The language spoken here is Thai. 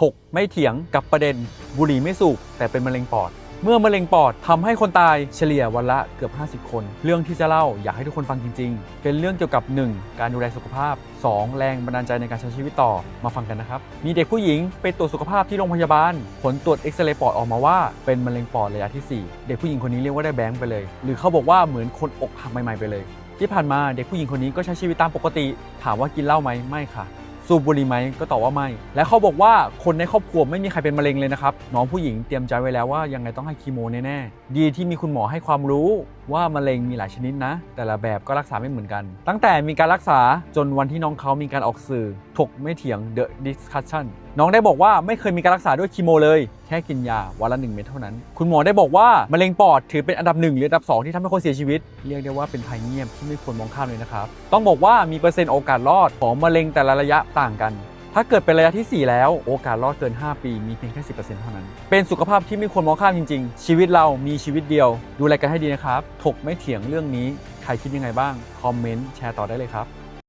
ถกไม่เถียงกับประเด็น บุหรี่ไม่สูบแต่เป็นมะเร็งปอด เมื่อมะเร็งปอดทำให้คนตายเฉลี่ยวันละเกือบ 50 คน เรื่องที่จะเล่าอยากให้ทุกคนฟังจริง ๆ เป็นเรื่องเกี่ยวกับ 1. การดูแลสุขภาพ 2. แรงบันดาลใจในการใช้ชีวิตต่อมาฟังกันนะครับ มีเด็กผู้หญิงไปตรวจสุขภาพที่โรงพยาบาล ผลตรวจเอ็กซเรย์ปอดออกมาว่าเป็นมะเร็งปอดระยะที่ 4 เด็กผู้หญิงคนนี้เรียกว่าได้แบงค์ไปเลย หรือเขาบอกว่าเหมือนคนอกหักใหม่ๆไปเลย ที่ผ่านมาเด็กผู้หญิงคนนี้ก็ใช้ชีวิตตามปกติ ถามว่ากินเหล้าไหมไม่ค่ะ สูบบุหรี่ไหมก็ตอบว่าไม่ และเขาบอกว่าคนในครอบครัวไม่มีใครเป็นมะเร็งเลยนะครับน้องผู้หญิงเตรียมใจไว้แล้วว่ายังไงต้องให้คีโมแน่ๆดีที่มีคุณหมอให้ความรู้ ว่ามะเร็งมีหลายชนิดนะ แต่ละแบบก็รักษาไม่เหมือนกัน ตั้งแต่มีการรักษาจนวันที่น้องเขามีการออกสื่อ ถกไม่เถียง The Discussion น้องได้บอกว่าไม่เคยมีการรักษาด้วยคีโมเลย แค่กินยาวันละหนึ่งเม็ดเท่านั้น คุณหมอได้บอกว่ามะเร็งปอดถือเป็นอันดับหนึ่งหรืออันดับสองที่ทำให้คนเสียชีวิต เรียกได้ว่าเป็นภัยเงียบที่ไม่ควรมองข้ามเลยนะครับ ต้องบอกว่ามีเปอร์เซ็นต์โอกาสรอดของมะเร็งแต่ละระยะต่างกัน ถ้าเกิดเป็นระยะทีสี่ 4 แล้วโอกาสรอดเกิน 5 ปีมีเพียงแค่ 10%เท่านั้น เป็นสุขภาพที่ไม่ควรมองข้ามจริง ๆ ชีวิตเรามีชีวิตเดียว ดูแลกันให้ดีนะครับ ถกไม่เถียงเรื่องนี้ ใครคิดยังไงบ้าง คอมเมนต์แชร์ต่อได้เลยครับ